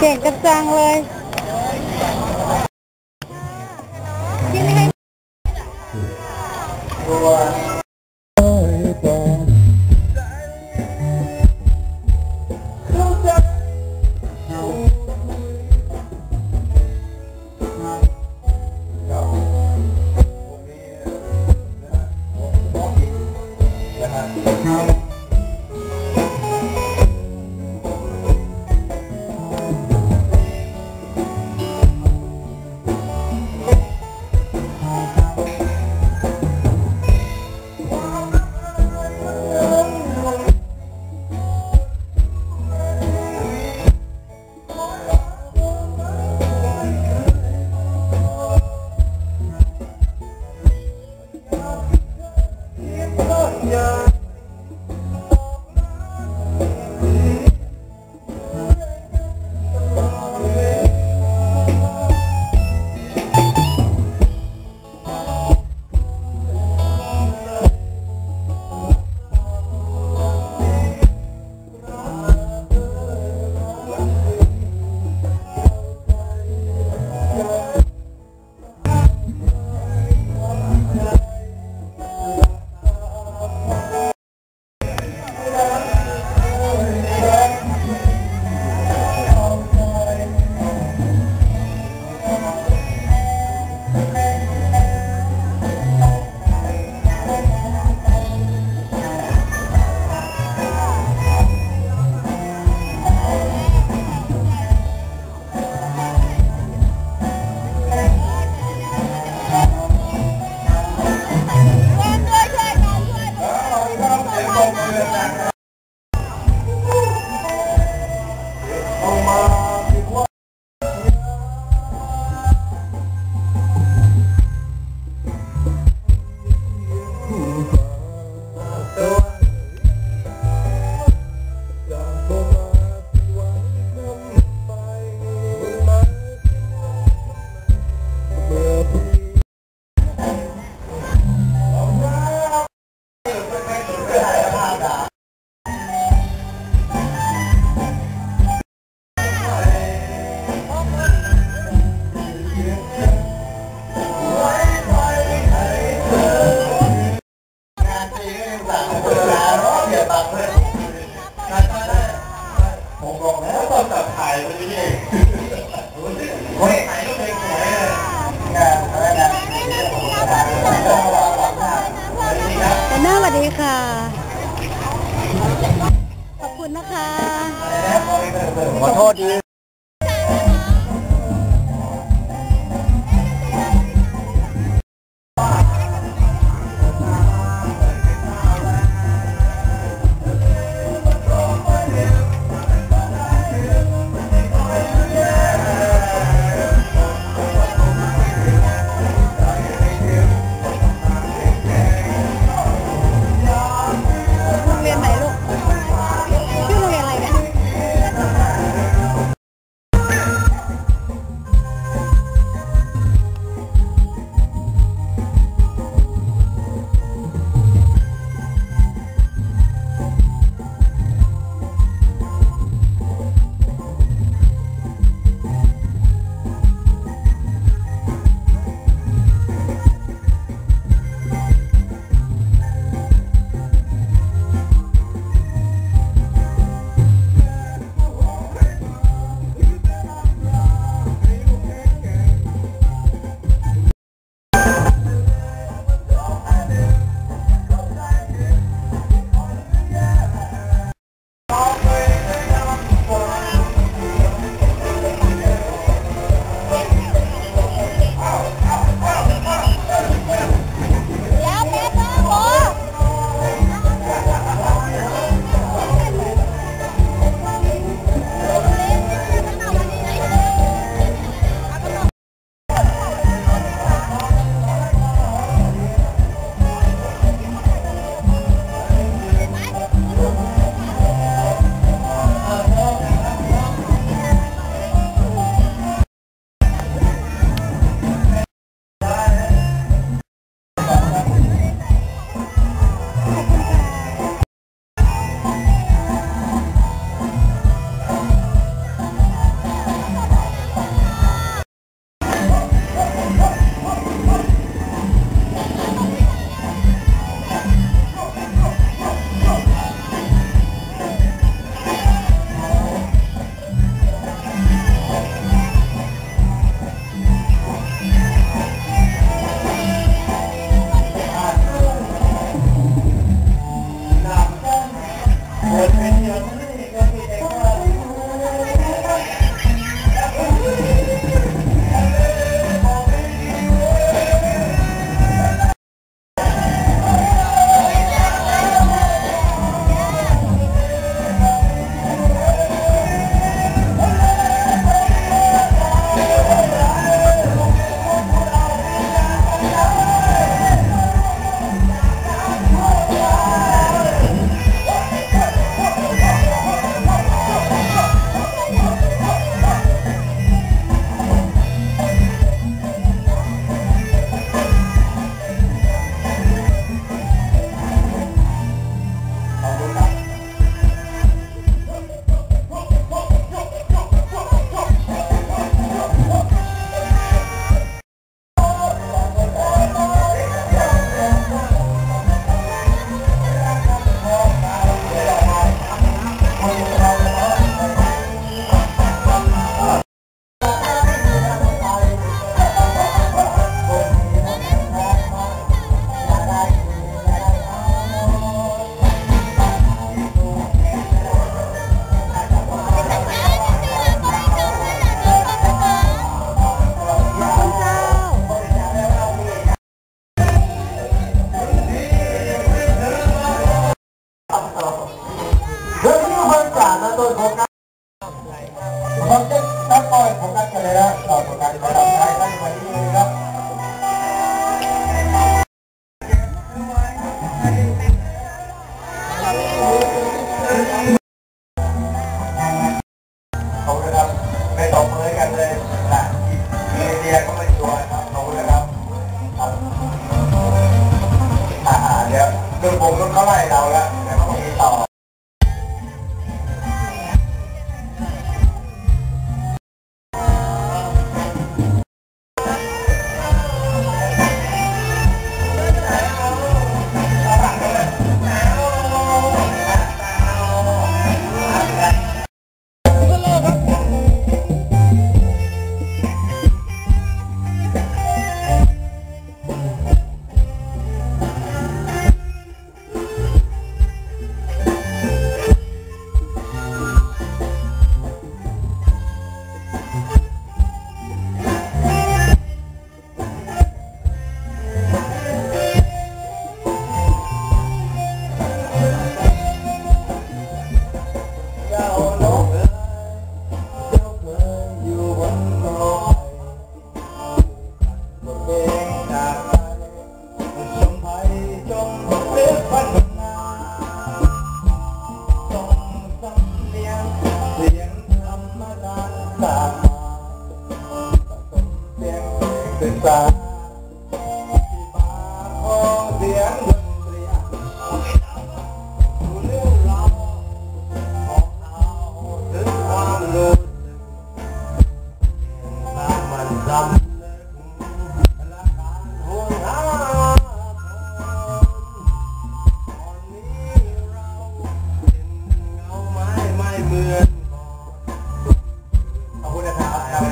เก่งกระจังเลย 我อโ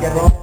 gracias, Rob.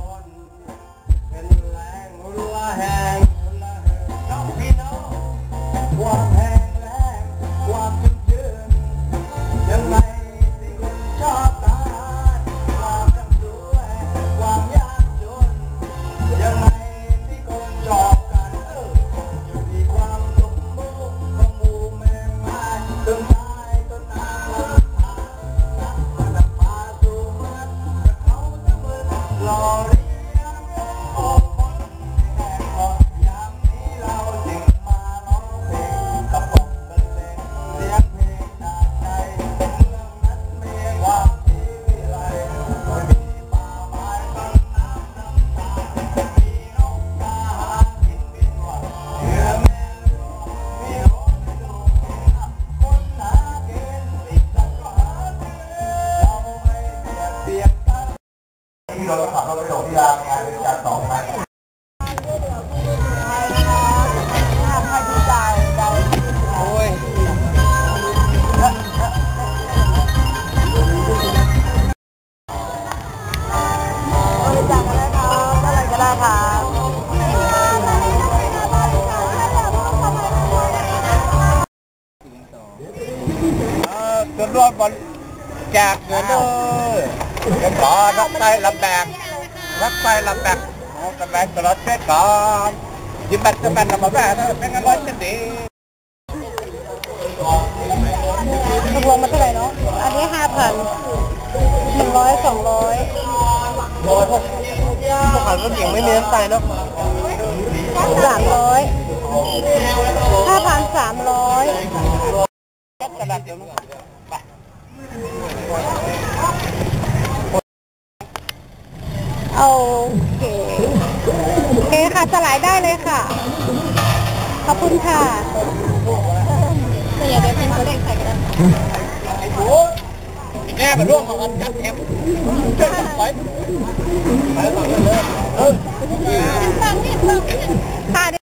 อก่อรักไตลำแบกรักไตลำแบกลำแบกตลอดเส้นกอนยิ้มแบกจะแบนลำมาแบกเป็นกันร้อยเส้นดีรวมมาเท่าไหร่เนาะ อันนี้ห้าพันหนึ่งร้อยสองร้อยพวกพันก็เก่งไม่มีน้ำใจเนาะ คุณค่ะแต่อย่าได้เป็นตัวเลขใส่กันแม่มาร่วมของอันจับแคมป์ไปไปเลยเออค่ะ